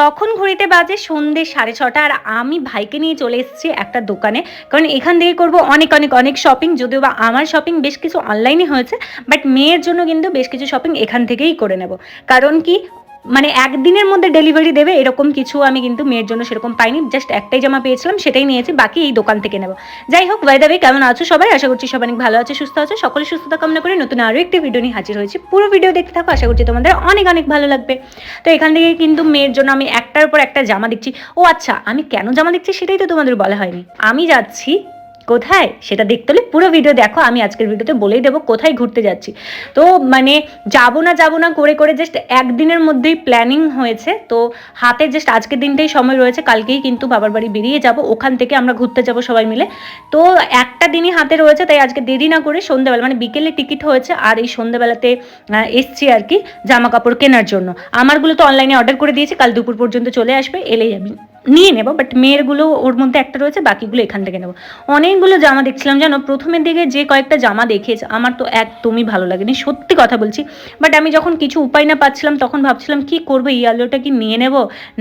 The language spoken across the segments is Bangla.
তখন ঘড়িতে বাজে সন্ধ্যে সাড়ে ছটা আর আমি ভাইকে নিয়ে চলে এসেছি একটা দোকানে। কারণ এখান থেকে করব অনেক অনেক অনেক শপিং যদিও বা আমার শপিং বেশ কিছু অনলাইনে হয়েছে বাট মেয়ের জন্য কিন্তু বেশ কিছু শপিং এখান থেকেই করে নেব। কারণ কি মানে একদিনের মধ্যে ডেলিভারি দেবে, এরকম কিছু আমি কিন্তু মেয়ের জন্য সেরকম পাইনি জাস্ট একটাই জামা পেয়েছিলাম, সেটাই নিয়েছি, বাকি এই দোকান থেকে নেব। যাই হোক ওয়েদাবে কেমন আছো সবাই? আশা করছি সবাই অনেক ভালো আছে, সুস্থ আছে। সকলে সুস্থতা কামনা করে নতুন আরও একটি ভিডিও নিয়ে হাজির হয়েছি। পুরো ভিডিও দেখতে থাকো, আশা করছি তোমাদের অনেক অনেক ভালো লাগবে। তো এখান থেকে কিন্তু মেয়ের জন্য আমি একটার পর একটা জামা দেখছি ও আচ্ছা আমি কেন জামা দেখছি সেটাই তো তোমাদের বলা হয়নি। আমি যাচ্ছি কোথায়? সেটা দেখতে হলে পুরো ভিডিও দেখো। আমি আজকের ভিডিওতে বলেই দেবো কোথায় ঘুরতে যাচ্ছি। তো মানে যাব না যাব না করে করে জাস্ট একদিনের মধ্যেই প্ল্যানিং হয়েছে। তো হাতে জাস্ট আজকের দিনটাই সময় রয়েছে। কালকেই কিন্তু বাবার বাড়ি বেরিয়ে যাব। ওখান থেকে আমরা ঘুরতে যাব সবাই মিলে। তো একটা দিনই হাতে রয়েছে, তাই আজকে দেরি না করে সন্ধ্যাবেলা মানে বিকেলে টিকিট হয়েছে আর এই সন্ধ্যাবেলাতে এসছি আর কি জামা কাপড় কেনার জন্য। আমারগুলো তো অনলাইনে অর্ডার করে দিয়েছি। কাল দুপুর পর্যন্ত চলে আসবে। এলেই আমি নিয়ে নেব বাট মেয়েরগুলো ওর মধ্যে একটা রয়েছে, বাকিগুলো এখান থেকে নেব। অনেকগুলো জামা দেখছিলাম, জানো? প্রথমের দিকে যে কয়েকটা জামা দেখেছে আমার তো একদমই ভালো লাগেনি, সত্যি কথা বলছি। বাট আমি যখন কিছু উপায় না পাচ্ছিলাম, তখন ভাবছিলাম, কি করব? এই আলোটা কি নিয়ে নেব?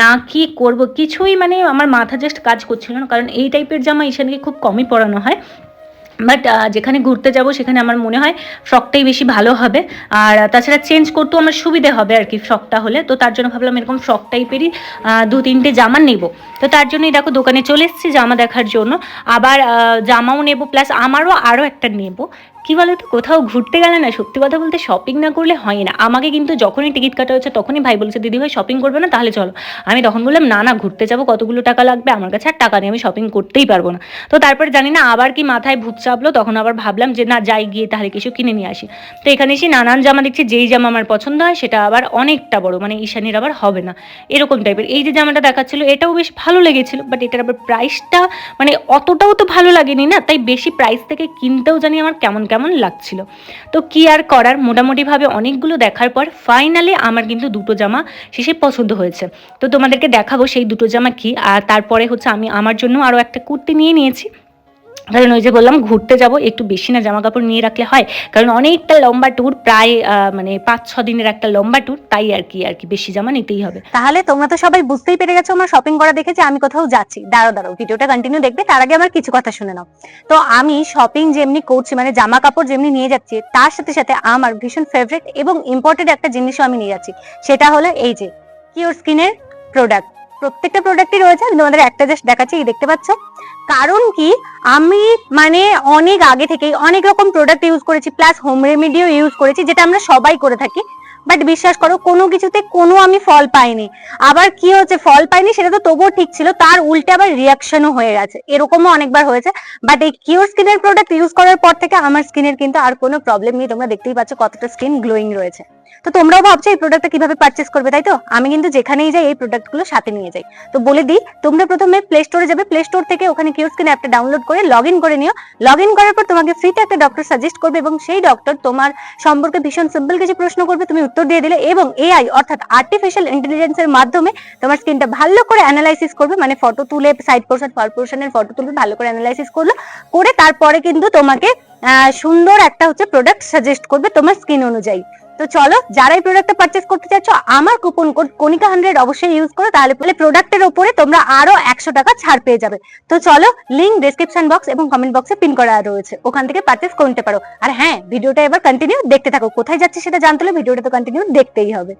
না, কি করব? কিছুই মানে আমার মাথা জাস্ট কাজ করছিল না, কারণ এই টাইপের জামা ঈশানকে খুব কমই পরানো হয়। বাট যেখানে ঘুরতে যাব সেখানে আমার মনে হয় ফ্রকটাই বেশি ভালো হবে। আর তাছাড়া চেঞ্জ করতেও আমার সুবিধে হবে আর কি ফ্রকটা হলে। তো তার জন্য ভাবলাম এরকম ফ্রক টাইপেরই দু তিনটে জামা নেব। তো তার জন্যই দেখো দোকানে চলে এসেছি জামা দেখার জন্য। আবার জামাও নেব প্লাস আমারও আরও একটা নেব। কি বলো তো কোথাও ঘুরতে গেলে না, সত্যি কথা বলতে শপিং না করলে হয় না। আমাকে কিন্তু যখনই টিকিট কাটা হচ্ছে, তখনই ভাই বলছে, দিদি ভাই শপিং করবে না? তাহলে চলো। আমি তখন বললাম, না না, ঘুরতে যাব, কতগুলো টাকা লাগবে? আমার কাছে আর টাকা নেই, আমি শপিং করতেই পারব না। তো তারপরে জানি না, আবার কি মাথায় ভূত চাপলো, তখন আবার ভাবলাম যে, না, যাই গিয়ে তাহলে কিছু কিনে নিয়ে আসি। তো এখানে এসে নানান জামা দেখছি, যেই জামা আমার পছন্দ হয়, সেটা আবার অনেকটা বড় মানে ঈশানির আবার হবে না। এরকম টাইপের এই যে জামাটা দেখাচ্ছিল, এটাও বেশ ভালো লেগেছিল বাট এটার আবার প্রাইসটা মানে অতটাও তো ভালো লাগেনি না, তাই বেশি প্রাইস থেকে কিনতেও জানি আমার কেমন কেমন লাগছিল? তো কি আর করার? মোটামুটিভাবে অনেকগুলো দেখার পর ফাইনালি আমার কিন্তু দুটো জামা শেষে পছন্দ হয়েছে। তো তোমাদেরকে দেখাবো সেই দুটো জামা কি। আর তারপরে হচ্ছে আমি আমার জন্য আরও একটা কুর্তি নিয়ে নিয়েছি। কারণ ওই যে বললাম, ঘুরতে যাব, একটু বেশি না জামা কাপড় নিয়ে রাখলে হয়। কারণ অনেকটা লম্বা ট্যুর প্রায় মানে পাঁচ, ছ দিনের একটা লম্বা ট্যুর তাই আর কি আর কি, বেশি জামা নিতেই হবে। তাহলে তোমরা তো সবাই বুঝতেই পেরে গেছো, আমার শপিং করা দেখে যে আমি কোথাও যাচ্ছি। দাঁড়াও দাঁড়াও, ভিডিওটা কন্টিনিউ দেখবে, তার আগে আমার কিছু কথা শুনে নাও। তো আমি শপিং যেমনি করছি মানে জামা কাপড় যেমনি নিয়ে যাচ্ছি, তার সাথে সাথে আমার ভীষণ ফেভারিট এবং ইম্পর্টেন্ট একটা জিনিসও আমি নিয়ে যাচ্ছি। সেটা হলো এই যে কিওর স্কিনের প্রোডাক্ট প্রত্যেকটা প্রোডাক্টই রয়েছে, আমি তোমাদের একটা জাস্ট দেখাচ্ছি, এই দেখতে পাচ্ছ? কারণ কি? আমি মানে অনেক আগে থেকেই অনেক রকম প্রোডাক্ট ইউজ করেছি প্লাস হোম রেমেডিও ইউজ করেছি, যেটা আমরা সবাই করে থাকি। বাট বিশ্বাস করো, কোনো কিছুতে কোনো আমি ফল পাইনি। আবার কি হচ্ছে ফল পাইনি, সেটা তো তবুও ঠিক ছিল, তার উল্টে আবার রিয়াকশনও হয়ে গেছে। এরকমও অনেকবার হয়েছে। বাট এই কিওর স্কিনের প্রোডাক্ট ইউজ করার পর থেকে আমার স্কিনের কিন্তু আর কোনো প্রবলেম নেই, তোমরা দেখতেই পাচ্ছ কতটা স্কিন গ্লোয়িং রয়েছে। তো তোমরাও ভাবছ এই প্রোডাক্টটা কীভাবে পারচেস করবে, তাই তো? আমি কিন্তু যেখানেই যাই এই প্রোডাক্টগুলো সাথে নিয়ে যাই। তো বলে দিই, তোমরা প্রথমে প্লে স্টোরে যাবে। প্লে স্টোর থেকে ওখানে কিওর স্কিন অ্যাপটা ডাউনলোড করে লগ ইন করে নিও। লগ ইন করার পর তোমাকে ফ্রিতে একটা ডক্টর সাজেস্ট করবে এবং সেই ডক্টর তোমার সম্পর্কে ভীষণ সিম্পল কিছু প্রশ্ন করবে, তুমি উত্তর দিয়ে দিলে এবং এআই অর্থাৎ আর্টিফিশিয়াল ইন্টেলিজেন্সের মাধ্যমে তোমার স্কিনটা ভালো করে অ্যানালাইসিস করবে মানে ফটো তুলে সাইড পোর্শন ফর পোর্শনের ফটো তুলবে, ভালো করে অ্যানালাইসিস করল, করে তারপরে কিন্তু তোমাকে সুন্দর একটা হচ্ছে প্রোডাক্ট সাজেস্ট করবে তোমার স্কিন অনুযায়ী। তো চলো যারা এই প্রোডাক্টটা পারচেস করতে চাচ্ছ, আমার কুপন কোড কনিকা হান্ড্রেড অবশ্যই ইউজ করো, তাহলে প্রোডাক্টের উপরে তোমরা আরও একশো টাকা ছাড় পেয়ে যাবে। তো চলো লিঙ্ক ডেসক্রিপশন বক্স এবং কমেন্ট বক্সে পিন করা রয়েছে। ওখান থেকে পারচেস করতে পারো। আর হ্যাঁ ভিডিওটা এবার কন্টিনিউ দেখতে থাকো। কোথায় যাচ্ছে সেটা জানতে হলে ভিডিওটা তো কন্টিনিউ দেখতেই হবে।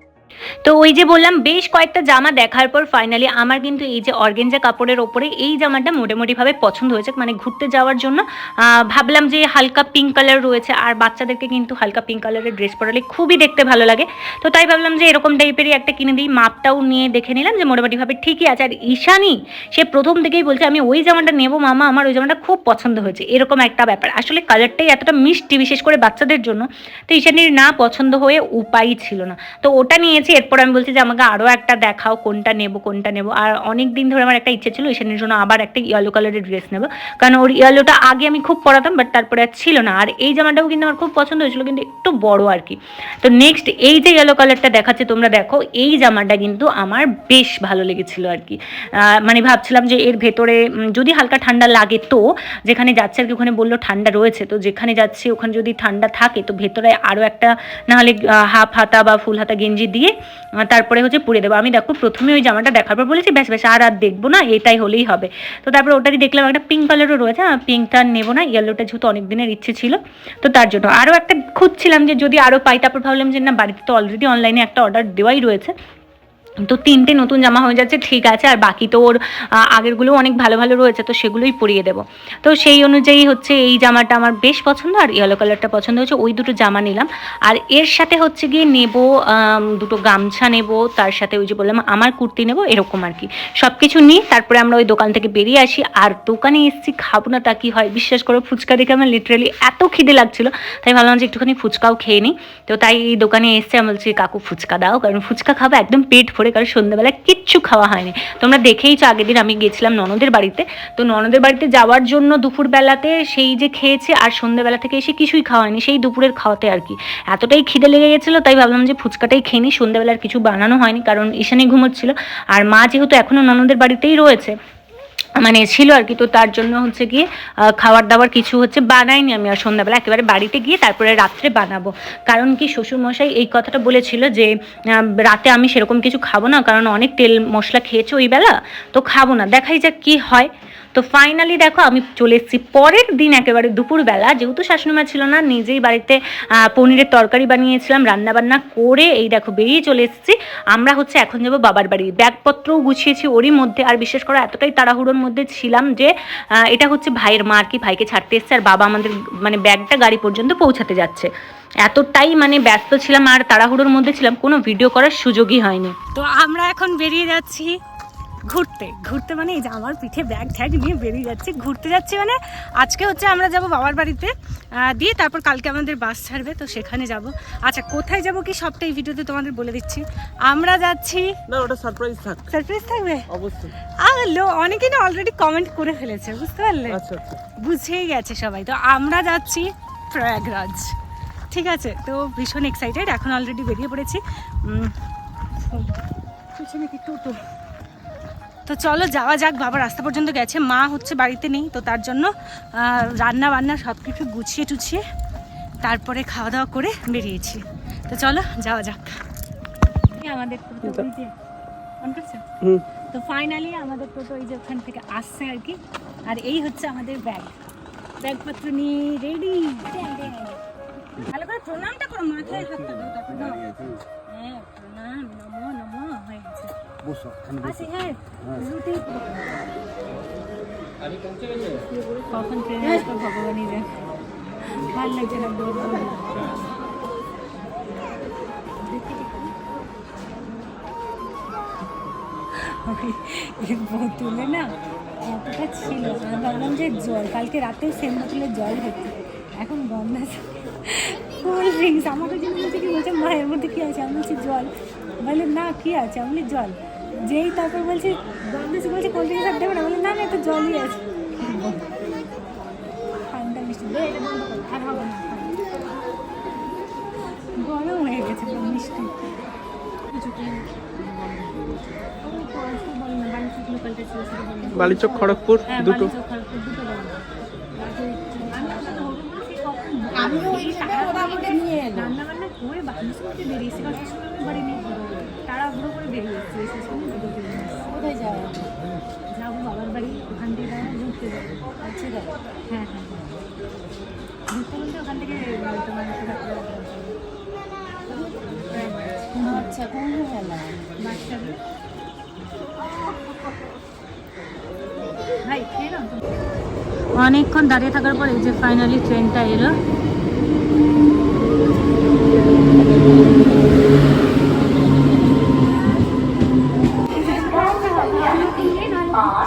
তো ওই যে বললাম, বেশ কয়েকটা জামা দেখার পর ফাইনালি আমার কিন্তু এই যে অর্গেঞ্জা কাপড়ের ওপরে এই জামাটা মোটামুটিভাবে পছন্দ হয়েছে। মানে ঘুরতে যাওয়ার জন্য ভাবলাম যে হালকা পিঙ্ক কালার রয়েছে, আর বাচ্চাদেরকে কিন্তু হালকা পিঙ্ক কালারের ড্রেস পরালে খুবই দেখতে ভালো লাগে। তো তাই ভাবলাম যে এরকম টাইপেরই একটা কিনে দিই। মাপটাও নিয়ে দেখে নিলাম যে মোটামুটিভাবে ঠিকই আছে। আর ঈশানি, সে প্রথম থেকেই বলছে, আমি ওই জামাটা নেব মামা, আমার ওই জামাটা খুব পছন্দ হয়েছে। এরকম একটা ব্যাপার। আসলে কালারটাই এতটা মিষ্টি বিশেষ করে বাচ্চাদের জন্য, তো ঈশানির না পছন্দ হয়ে উপায়ই ছিল না। তো ওটা নিয়েছি, এরপর আমি বলছি যে আমাকে আরও একটা দেখাও কোনটা নেব কোনটা নেব। আর অনেক দিন ধরে আমার একটা ইচ্ছে ছিল ঈশানির জন্য আবার একটা ইয়েলো কালারের ড্রেস নেব। কারণ ওর ইয়েলোটা আগে আমি খুব পরাতাম বাট তারপরে আর ছিল না। আর এই জামাটাও কিন্তু আমার খুব পছন্দ হয়েছিল, কিন্তু একটু বড় আর কি। তো নেক্সট এই যে ইয়েলো কালারটা দেখাচ্ছে, তোমরা দেখো, এই জামাটা কিন্তু আমার বেশ ভালো লেগেছিল আর কি। মানে ভাবছিলাম যে এর ভেতরে যদি হালকা ঠান্ডা লাগে তো, যেখানে যাচ্ছে আর কি, ওখানে বলল ঠান্ডা রয়েছে, তো যেখানে যাচ্ছে, ওখানে যদি ঠান্ডা থাকে, তো ভেতরে আরও একটা, নাহলে হাফ হাতা বা ফুল হাতা গেঞ্জি দিয়ে দিয়ে তারপরে হচ্ছে পুড়ে দেবো। আমি দেখো প্রথমে ওই জামাটা দেখার পর বলেছি, ব্যাস বেশ আর আর দেখব না, এটাই হলেই হবে। তো তারপরে ওটারই দেখলাম একটা পিঙ্ক কালারও রয়েছে পিঙ্কটা আর নেব না ইয়েলোটা যেহেতু অনেক দিনের ইচ্ছে ছিল, তো তার জন্য। আরও একটা খুঁজছিলাম যে যদি আরও পাই, তারপর ভাবলাম যে না, বাড়িতে তো অলরেডি অনলাইনে একটা অর্ডার দেওয়াই রয়েছে তো তিনটে নতুন জামা হয়ে যাচ্ছে, ঠিক আছে, আর বাকি তো ওর আগেরগুলো অনেক ভালো ভালো রয়েছে, তো সেগুলোই পরিয়ে দেবো। তো সেই অনুযায়ী হচ্ছে এই জামাটা আমার বেশ পছন্দ, আর ইয়েলো কালারটা পছন্দ হয়েছে, ওই দুটো জামা নিলাম। আর এর সাথে হচ্ছে গিয়ে নেব দুটো গামছা নেব, তার সাথে ওই যে বললাম, আমার কুর্তি নেব, এরকম আর কি। সব কিছু নিয়ে তারপরে আমরা ওই দোকান থেকে বেরিয়ে আসি, আর দোকানে এসেছি, খাব না তা কি হয়, বিশ্বাস করো, ফুচকা দেখে আমার লিটারালি এত খিদে লাগছিল, তাই ভাবলাম যে একটুখানি ফুচকাও খেয়ে নিই। তো তাই এই দোকানে এসছে, আমি বলছি, কাকু, ফুচকা দাও, কারণ ফুচকা খাব, একদম পেট ভরে কারণ সন্ধ্যাবেলা কিচ্ছু খাওয়া হয়নি। তোমরা দেখেইছো আগের দিন আমি গেছিলাম ননদের বাড়িতে। তো ননদের বাড়িতে যাওয়ার জন্য দুপুরবেলাতে সেই যে খেয়েছে আর সন্ধ্যাবেলা থেকে এসে কিছুই খাওয়া হয়নি, সেই দুপুরের খাওয়াতে আর কি। এতটাই খিদে লেগে গেছিল, তাই ভাবলাম যে ফুচকাটাই খেয়ে নিই। সন্ধ্যাবেলার কিছু বানানো হয়নি, কারণ ঈশানি ঘুমোচ্ছিল। আর মা যেহেতু এখনও ননদের বাড়িতেই রয়েছে মানে ছিল আর কি। তো তার জন্য হচ্ছে গিয়ে খাবার দাবার কিছু হচ্ছে বানাইনি আমি আর সন্ধ্যাবেলা। একেবারে বাড়িতে গিয়ে তারপরে রাত্রে বানাবো। কারণ কি শ্বশুরমশাই এই কথাটা বলেছিল যে রাতে আমি সেরকম কিছু খাব না, কারণ অনেক তেল মশলা খেয়েছে ওই বেলা, তো খাব না। দেখাই যাক কি হয়। তো ফাইনালি দেখো, আমি চলে এসেছি। পরের দিন একেবারে দুপুরবেলা, যেহেতু শাশুড়িমা ছিল না, নিজেই বাড়িতে পনিরের তরকারি বানিয়েছিলাম রান্না বান্না করে এই দেখো বেরিয়ে চলে এসেছি। আমরা হচ্ছে এখন যাব বাবার বাড়ি। ব্যাগপত্রও গুছিয়েছি ওরই মধ্যে, আর বিশেষ করে এতটাই তাড়াহুড়োর মধ্যে ছিলাম যে এটা হচ্ছে ভাইয়ের মা কি ভাইকে ছাড়তে এসছে, আর বাবা আমাদের মানে ব্যাগটা গাড়ি পর্যন্ত পৌঁছাতে যাচ্ছে। এতটাই মানে ব্যস্ত ছিলাম আর তাড়াহুড়োর মধ্যে ছিলাম, কোনো ভিডিও করার সুযোগই হয়নি। তো আমরা এখন বেরিয়ে যাচ্ছি। ঘুরতে। ঘুরতে মানে এই যে আমার পিঠে ব্যাগ ট্যাগ নিয়ে বেরিয়ে যাচ্ছি। ঘুরতে যাচ্ছি মানে আজকে হচ্ছে আমরা যাব বাবার বাড়িতে দিয়ে তারপর কালকে আমাদের বাস ছাড়বে তো সেখানে যাব। আচ্ছা কোথায় যাব কি সবটা এই ভিডিওতে তোমাদের বলে দিচ্ছি। আমরা যাচ্ছি না ওটা সারপ্রাইজ থাক। সারপ্রাইজ থাকবে? অবশ্যই। আলো অনেকে না অলরেডি কমেন্ট করে ফেলেছে বুঝতে পারলে? আচ্ছা আচ্ছা। বুঝেই গেছে সবাই। তো আমরা যাচ্ছি প্রয়াগরাজ। ঠিক আছে? তো ভীষণ এক্সাইটেড এখন অলরেডি বেরিয়ে পড়েছি। পিছনে কি টোটো? তো চলো যাওয়া যাক বাবা রাস্তা পর্যন্ত গেছে মা হচ্ছে বাড়িতে নেই তো তার জন্য রান্না বান্না সব কিছু গুছিয়ে টুছিয়ে তারপরে খাওয়া দাওয়া করে বেরিয়েছি। তো চলো যাওয়া যাক। আমাদের তো ফাইনালি আমাদের টোটো এই যে ওখান থেকে আসছে আর কি। আর এই হচ্ছে আমাদের ব্যাগ ব্যাগপত্র নিয়ে রেডি ভালো করে প্রণামটা করো মাথায় দাও হ্যাঁ প্রণাম নমো নমো হয়ে গেছে। আসি হ্যাঁ রুটি। কখন ট্রেনে আসব ভগবানই জানে ভালো লাগছে না বোতলে না এতটা ছিল আমি ভাবলাম যে জল কালকে রাতেও সেম বোতলে জল হচ্ছে এখন আছে কোল্ড ড্রিঙ্কস আমাকে জন্য বলছে কি বলছে মা এর মধ্যে কী আছে? আমি বলছি জল। বলে না কী আছে? আমি জল। যেই তারপর বলছি বন্ধ আছে বলছে কোল্ড ড্রিঙ্কস আর দেবে না বলে না না এটা জলই আছে। ঠান্ডা মিষ্টি। দে এটা বন্ধ কর আর হবে না। গরম হয়ে গেছে মিষ্টি। ওই বালিচক খড়গপুর হ্যাঁ, দুটো। দুটো এই তাড়াহুড়ো নিয়ে রান্না বান্না করে আমি বাড়ি নিয়ে তাড়াহুড়ো করে ভিডিও করে নিয়ে এসেছি। কোথায় যাওয়া যাব বাবার বাড়ি ওখান থেকে যাব ঘুরতে যাব। আচ্ছা যাব হ্যাঁ হ্যাঁ হ্যাঁ। ঘুরতে বলতে ওখান থেকে তোমার আচ্ছা কোন মেলা বাচ্চাদের ভাই খেয়ে অনেকক্ষণ দাঁড়িয়ে থাকার পরে যে ফাইনালি ট্রেনটা এলো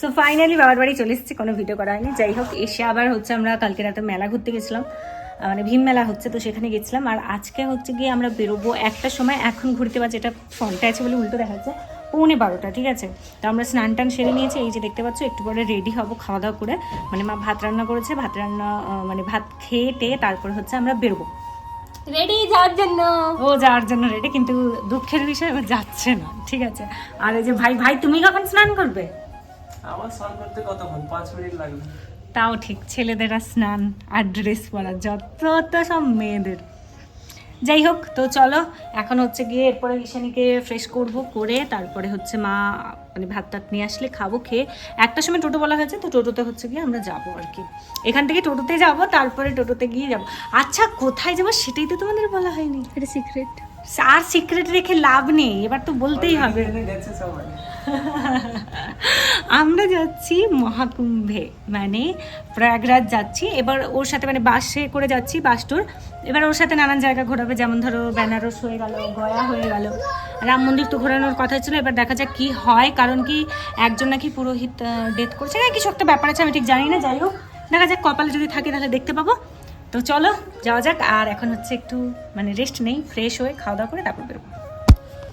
সো ফাইনালি বাবার বাড়ি চলে এসেছি, কোনো ভিডিও করা হয়নি। যাই হোক, এসে আবার হচ্ছে আমরা কালকে রাতে মেলা ঘুরতে গেছিলাম। মানে ভীম মেলা হচ্ছে, তো সেখানে গেছিলাম। আর আজকে হচ্ছে গিয়ে আমরা বেরোবো একটা সময়, এখন ঘুরতে পারছি, এটা ফোনটা আছে বলে উল্টো দেখা যাচ্ছে পৌনে বারোটা, ঠিক আছে? তো আমরা স্নান টান সেরে নিয়েছি, এই যে দেখতে পাচ্ছ, একটু পরে রেডি হব, খাওয়া দাওয়া করে। মানে মা ভাত রান্না করেছে, ভাত রান্না মানে ভাত খেয়ে টেয়ে তারপর হচ্ছে আমরা বেরোবো। রেডি যাওয়ার জন্য। ও যাওয়ার জন্য রেডি কিন্তু দুঃখের বিষয় ও যাচ্ছে না ঠিক আছে? আর এই যে ভাই ভাই তুমি কখন স্নান করবে? আমার স্নান করতে কতক্ষণ? পাঁচ মিনিট লাগবে। তাও ঠিক ছেলেদের স্নান আর ড্রেস পরা যত তো সব মেয়েদের। যাই হোক, তো চলো, এখন হচ্ছে গিয়ে এরপরে ঈশানীকে ফ্রেশ করব, করে তারপরে হচ্ছে মা মানে ভাত টাত নিয়ে আসলে খাব, খেয়ে একটার সময় টোটো বলা হয়েছে, তো টোটোতে হচ্ছে গিয়ে আমরা যাব আর কি। এখান থেকে টোটোতে যাব, তারপরে টোটোতে গিয়ে যাব। আচ্ছা কোথায় যাব সেটাই তো তোমাদের বলা হয়নি। এটা সিক্রেট আর সিক্রেট রেখে লাভ নেই এবার তো বলতেই হবে। আমরা যাচ্ছি মহাকুম্ভে মানে প্রয়াগরাজ যাচ্ছি এবার ওর সাথে মানে বাসে করে যাচ্ছি বাস ট্যুর এবার ওর সাথে নানান জায়গা ঘোরাবে যেমন ধরো বেনারস হয়ে গেল গয়া হয়ে গেল। রাম মন্দির তো ঘোরানোর কথা ছিল এবার দেখা যাক কি হয় কারণ কি একজন নাকি পুরোহিত ডেথ করছে। না কিছু একটা ব্যাপার আছে আমি ঠিক জানি না যাই হোক। দেখা যাক কপালে যদি থাকে তাহলে দেখতে পাবো। তো চলো, যাওয়া যাক। আর এখন হচ্ছে একটু মানে রেস্ট নেই ফ্রেশ হয়ে খাওয়া দাওয়া করে তারপর বেরোবো।